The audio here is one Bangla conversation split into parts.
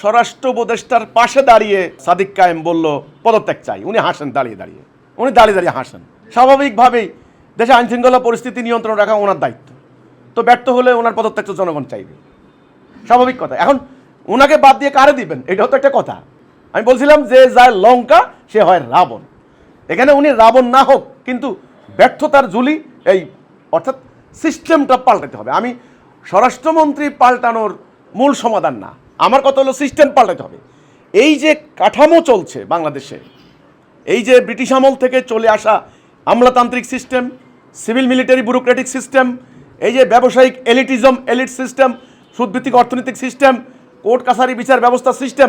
স্বরাষ্ট্র উপদেষ্টার পাশে দাঁড়িয়ে সাদিক কায়েম বলল, পদত্যাগ চাই। উনি হাসেন, দাঁড়িয়ে দাঁড়িয়ে। উনি দাঁড়িয়ে দাঁড়িয়ে হাসেন। স্বাভাবিকভাবেই দেশে আইনশৃঙ্খলা পরিস্থিতি নিয়ন্ত্রণ রাখা ওনার দায়িত্ব। তো ব্যর্থ হলে ওনার পদত্যাগ তো জনগণ চাইবে। স্বাভাবিক কথা। এখন ওনাকে বাদ দিয়ে কারে দিবেন? এটাও তো একটা কথা। আমি বলছিলাম যে যায় লঙ্কা, সে হয় রাবণ। এখানে উনি রাবণ না হোক, কিন্তু ব্যর্থতার ঝুলি এই, অর্থাৎ সিস্টেমটা পাল্টাতে হবে। আমি স্বরাষ্ট্রমন্ত্রী পাল্টানোর মূল সমাধান না। আমার কথা হলো সিস্টেম পাল্টাতে হবে। এই যে কাঠামো চলছে বাংলাদেশে, এই যে ব্রিটিশ আমল থেকে চলে আসা আমলাতান্ত্রিক system, civil military bureaucratic system, এই যে ব্যবসায়িক এলিটিজম, এলিট সিস্টেম, সুদভিত্তিক অর্থনৈতিক সিস্টেম, কোর্ট, কাছারি বিচার ব্যবস্থা সিস্টেম,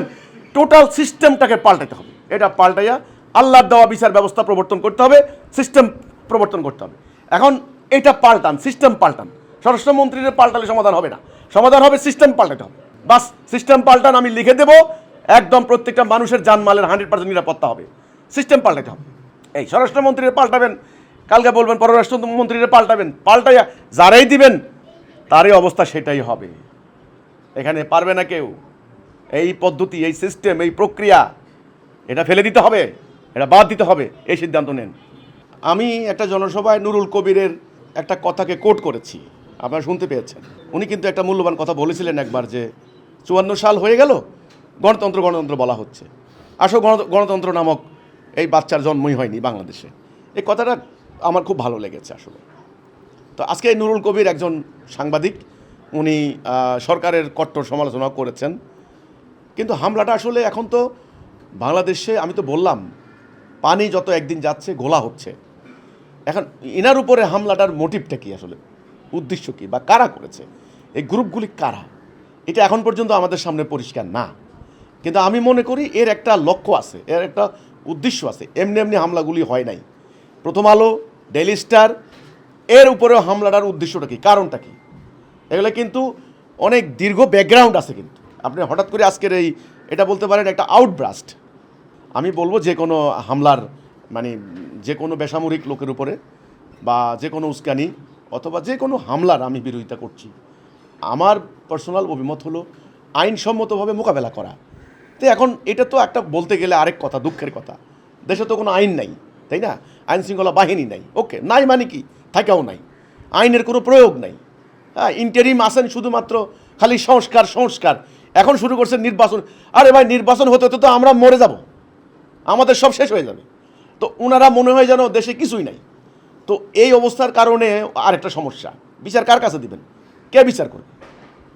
টোটাল সিস্টেমটাকে পাল্টাতে হবে। এটা পাল্টাইয়া আল্লাহর দেওয়া বিচার ব্যবস্থা প্রবর্তন করতে হবে, সিস্টেম প্রবর্তন করতে হবে। এখন এটা পাল্টান, সিস্টেম পাল্টান। স্বরাষ্ট্রমন্ত্রীর পাল্টালে সমাধান হবে না। সমাধান হবে, সিস্টেম পাল্টাতে হবে। বাস সিস্টেম পাল্টান, আমি লিখে দেবো। একদম প্রত্যেকটা মানুষের জানমালের হান্ড্রেড পার্সেন্ট নিরাপত্তা হবে। সিস্টেম পাল্টাতে হবে। এই, স্বরাষ্ট্রমন্ত্রীরা পাল্টাবেন, কালকে বলবেন পররাষ্ট্রমন্ত্রীরা পাল্টাবেন, পাল্টাইয়া যারাই দিবেন, তারই অবস্থা সেটাই হবে। এখানে পারবে না কেউ। এই পদ্ধতি, এই সিস্টেম এই প্রক্রিয়া, এটা ফেলে দিতে হবে, এটা বাদ দিতে হবে, এই সিদ্ধান্ত নেন। আমি একটা জনসভায় নুরুল কবিরের একটা কথাকে কোট করেছি। আপনারা শুনতে পেয়েছেন। উনি কিন্তু একটা মূল্যবান কথা বলেছিলেন একবার যে চুয়ান্ন সাল হয়ে গেল, গণতন্ত্র গণতন্ত্র বলা হচ্ছে। আসো, গণ- গণতন্ত্র নামক এই বাচ্চার জন্মই হয়নি বাংলাদেশে। এই কথাটা আমার খুব ভালো লেগেছে আসলে। তো আজকে নুরুল কবির একজন সাংবাদিক, উনি সরকারের কট্টর সমালোচনা করেছেন। কিন্তু হামলাটা আসলে এখন তো বাংলাদেশে, আমি তো বললাম, পানি যত একদিন যাচ্ছে, গোলা হচ্ছে। এখন এনার উপরে হামলাটার মোটিভটা কী আসলে? উদ্দেশ্য কী? বা কারা করেছে? এই গ্রুপগুলি কারা? এটা এখন পর্যন্ত আমাদের সামনে পরিষ্কার না। কিন্তু আমি মনে করি এর একটা লক্ষ্য আছে, এর একটা উদ্দেশ্য আছে। এমনি এমনি হামলাগুলি হয় নাই। প্রথম আলো ডেলি স্টার এর উপরেও হামলাটার উদ্দেশ্যটা কি, কারণটা কি? এগুলো কিন্তু অনেক দীর্ঘ ব্যাকগ্রাউন্ড আছে কিন্তু। আপনি হঠাৎ করে আজকের এই, এটা বলতে পারেন একটা আউটব্রাস্ট আমি বলব যে কোনো হামলার মানে যে কোনো বেসামরিক লোকের উপরে বা যে কোনো উস্কানি অথবা যে কোনো হামলার আমি বিরোধিতা করছি। আমার পার্সোনাল অভিমত হলো আইনসম্মতভাবে মোকাবেলা করা। তো এখন এটা তো একটা বলতে গেলে আরেক কথা, দুঃখের কথা। দেশে তো কোনো আইন নাই, তাই না? আইন শৃঙ্খলা বাহিনী নাই। ওকে, নাই মানে কি? থাকাও নাই। আইনের কোনো প্রয়োগ নাই। হ্যাঁ ইন্টারিম আসেন শুধুমাত্র, খালি সংস্কার সংস্কার। এখন শুরু করছে নির্বাচন। আরে ভাই, নির্বাচন হতে হতে তো আমরা মরে যাব। আমাদের সব শেষ হয়ে যাবে। তো ওনারা মনে হয় যেন দেশে কিছুই নাই। তো এই অবস্থার কারণে আরেকটা সমস্যা। বিচার কার কাছে দিবেন? কে বিচার করবে?